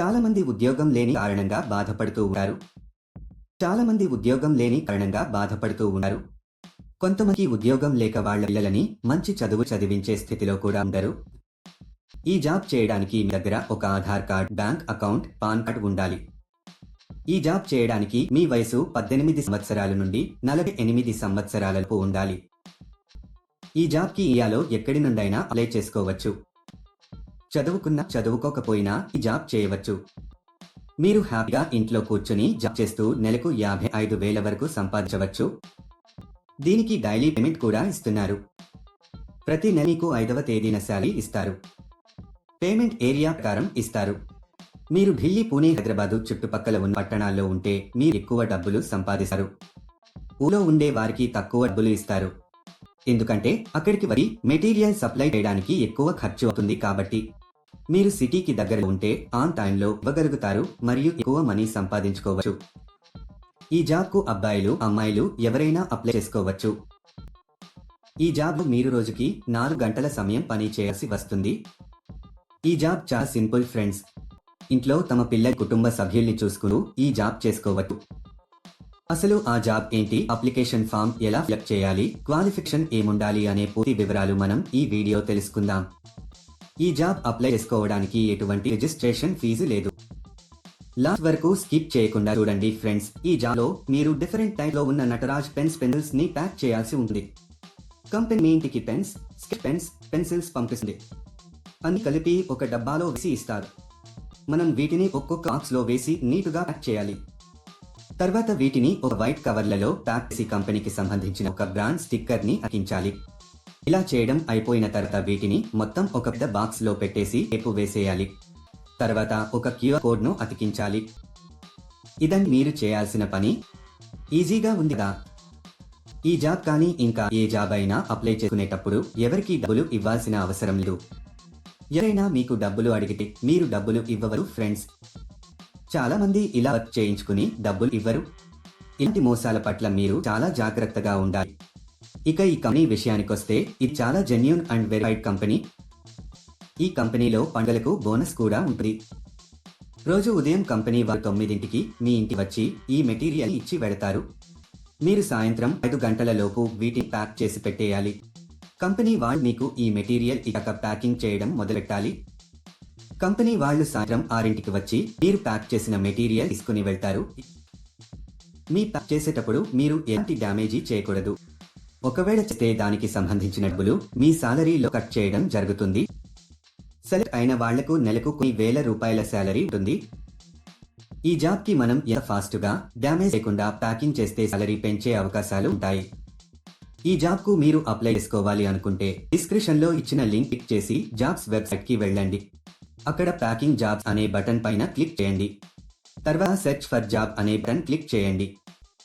చాలా మంది ఉద్యోగం లేని కారణంగా బాధపడుతూ ఉంటారు. చాలా మంది ఉద్యోగం లేని కారణంగా బాధపడుతూ ఉన్నారు కొంతమంది ఉద్యోగం లేక వాళ్ళ పిల్లలని మంచి చదువు చదివించే స్థితిలో కూడా ఉండరు. ఈ జాబ్ చేయడానికి మీ దగ్గర ఒక Aadhaar card bank account PAN card ఉండాలి. ఈ జాబ్ చేయడానికి మీ వయసు పద్దెనిమిది సంవత్సరాల నుండి నలభై ఎనిమిది సంవత్సరాలకు ఉండాలి. ఈ జాబ్కి ఇయాలో ఎక్కడి నుండైనా అప్లై చేసుకోవచ్చు. చదువుకున్నా చదువుకోకపోయినా జాబ్ చేయవచ్చు. మీరు హ్యాపీగా ఇంట్లో కూర్చుని జాబ్ చేస్తూ నెలకు యాభై ఐదు వేల వరకు సంపాదించవచ్చు. దీనికి డైలీ పేమెంట్ కూడా ఇస్తున్నారు. ప్రతి నెల మీకు ఐదవ తేదీన శాలరీ ఇస్తారు. పేమెంట్ ఏరియా ప్రకారం ఇస్తారు. మీరు ఢిల్లీ పూణే హైదరాబాదు చుట్టుపక్కల ఉన్న పట్టణాల్లో ఉంటే మీరు ఎక్కువ డబ్బులు సంపాదిస్తారు. ఊలో ఉండే వారికి తక్కువ డబ్బులు ఇస్తారు. ఎందుకంటే అక్కడికి వరి మెటీరియల్ సప్లై చేయడానికి ఎక్కువ ఖర్చు అవుతుంది కాబట్టి మీరు సిటీకి దగ్గర ఉంటే ఆన్ టైంలో ఇవ్వగలుగుతారు మరియు ఎక్కువ మనీ సంపాదించుకోవచ్చు. ఈ జాబ్కు అబ్బాయిలు అమ్మాయిలు ఎవరైనా అప్లై చేసుకోవచ్చు. ఈ జాబ్ మీరు రోజుకి నాలుగు గంటల సమయం పని చేయాల్సి వస్తుంది. ఈ జాబ్ చాలా సింపుల్ ఫ్రెండ్స్. ఇంట్లో తమ పిల్లల కుటుంబ సభ్యుల్ని చూసుకుని ఈ జాబ్ చేసుకోవచ్చు. అసలు ఆ జాబ్ ఏంటి? అప్లికేషన్ ఫామ్ ఎలా ఫిలప్ చేయాలి? క్వాలిఫికేషన్ ఏముండాలి? అనే పూర్తి వివరాలు మనం ఈ వీడియో తెలుసుకుందాం. ఈ జాబ్ అప్లై చేసుకోవడానికి ఎటువంటి రిజిస్ట్రేషన్ ఫీజు లేదు. లాస్ట్ వరకు స్కిప్ చేయకుండా చూడండి ఫ్రెండ్స్ ఈ జాబ్లో మీరు డిఫరెంట్ టైప్లో ఉన్న నటరాజ్ పెన్స్ పెన్సిల్స్ని ప్యాక్ చేయాల్సి ఉంటుంది. కంపెనీ మీ ఇంటికి పెన్స్ స్కెచ్ పెన్స్ పెన్సిల్స్ పంపిస్తుంది. అన్ని కలిపి ఒక డబ్బాలో వేసి ఇస్తారు. మనం వీటిని ఒక్కొక్క బాక్స్లో వేసి నీటుగా ప్యాక్ చేయాలి. తర్వాత వీటిని ఒక వైట్ కవర్లలో ప్యాక్ చేసి కంపెనీకి సంబంధించిన ఒక బ్రాండ్ స్టిక్కర్ని అతికించాలి. ఇలా చేయడం అయిపోయిన తర్వాత వీటిని మొత్తం ఒక పెద్ద బాక్స్లో పెట్టేసి టేపు వేసేయాలి. తర్వాత ఒక క్యూఆర్ కోడ్ను అతికించాలి. ఇదని మీరు చేయాల్సిన పని ఈజీగా ఉందిగా ఈ జాబ్ కానీ ఇంకా ఏ జాబ్ అయినా అప్లై చేసుకునేటప్పుడు ఎవరికి డబ్బులు ఇవ్వాల్సిన అవసరం లేదు. ఎవరైనా మీకు డబ్బులు అడిగితే మీరు డబ్బులు ఇవ్వవరు ఫ్రెండ్స్. చాలా మంది ఇలా వర్క్ చేయించుకుని డబ్బులు ఇవ్వరు. ఇలాంటి మోసాల పట్ల మీరు చాలా జాగ్రత్తగా ఉండాలి. ఇక ఈ కంపెనీ విషయానికొస్తే ఇది చాలా జెన్యున్ అండ్ వెరిఫైడ్ కంపెనీ. ఈ కంపెనీలో పండుగలకు బోనస్ కూడా ఉంటుంది. రోజు ఉదయం కంపెనీ వారు తొమ్మిదింటికి మీ ఇంటి వచ్చి ఈ మెటీరియల్ ఇచ్చి వెడతారు మీరు సాయంత్రం ఐదు గంటల లోపు వీటిని ప్యాక్ చేసి పెట్టేయాలి. కంపెనీ వాళ్ళు మీకు ఈ మెటీరియల్ ఇక ప్యాకింగ్ చేయడం మొదలెట్టాలి కంపెనీ వాళ్ళు సాయంత్రం ఆరింటికి వచ్చి మీరు ప్యాక్ చేసిన మెటీరియల్ తీసుకుని వెళ్తారు. మీ ప్యాక్ చేసేటప్పుడు మీరు ఎలాంటి డ్యామేజీ చేయకూడదు. ఒకవేళ చేస్తే దానికి సంబంధించిన డబ్బులు మీ సాలరీలో కట్ చేయడం జరుగుతుంది. సెలెక్ట్ అయిన వాళ్ళకు నెలకు కొన్ని వేల రూపాయల శాలరీ ఉంటుంది. ఈ జాబ్కి మనం ఎంత ఫాస్ట్గా డ్యామేజ్ లేకుండా ప్యాకింగ్ చేస్తే సాలరీ పెంచే అవకాశాలు ఉంటాయి. ఈ జాబ్కు మీరు అప్లై చేసుకోవాలి అనుకుంటే డిస్క్రిప్షన్లో ఇచ్చిన లింక్ క్లిక్ చేసి జాబ్స్ వెబ్సైట్కి వెళ్ళండి. అక్కడ ప్యాకింగ్ జాబ్స్ అనే బటన్ పైన క్లిక్ చేయండి. తర్వాత సెర్చ్ ఫర్ జాబ్ అనే బటన్ క్లిక్ చేయండి.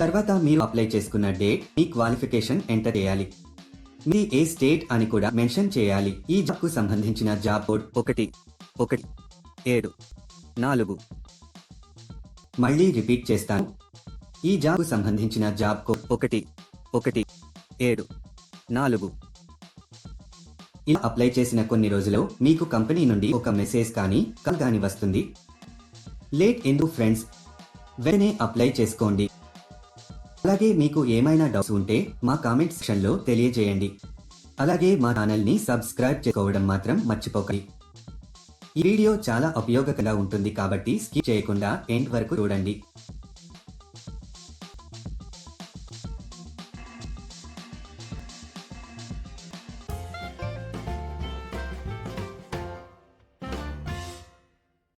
తర్వాత మీరు అప్లై చేసుకున్న డేట్ మీ క్వాలిఫికేషన్ ఎంటర్ చేయాలి. మీ ఏ స్టేట్ అని కూడా మెన్షన్ చేయాలి. ఈ జాబ్కు సంబంధించిన జాబ్ కోడ్ ఒకటి ఒకటి ఏడు నాలుగు. మళ్ళీ రిపీట్ చేస్తాను. ఈ జాబ్కు సంబంధించిన జాబ్ కోడ్ ఒకటి ఒకటి ఏడు నాలుగు. ఇలా అప్లై చేసిన కొన్ని రోజుల్లో మీకు కంపెనీ నుండి ఒక మెసేజ్ కానీ కాల్ కానీ వస్తుంది. లేట్ ఎందుకు ఫ్రెండ్స్ వెంటనే అప్లై చేసుకోండి. అలాగే మీకు ఏమైనా డౌట్స్ ఉంటే మా కామెంట్ సెక్షన్లో తెలియజేయండి. అలాగే మా ఛానల్ని సబ్స్క్రైబ్ చేసుకోవడం మాత్రం మర్చిపోకండి. ఈ వీడియో చాలా ఉపయోగకరంగా ఉంటుంది కాబట్టి స్కిప్ చేయకుండా ఎండ్ వరకు చూడండి.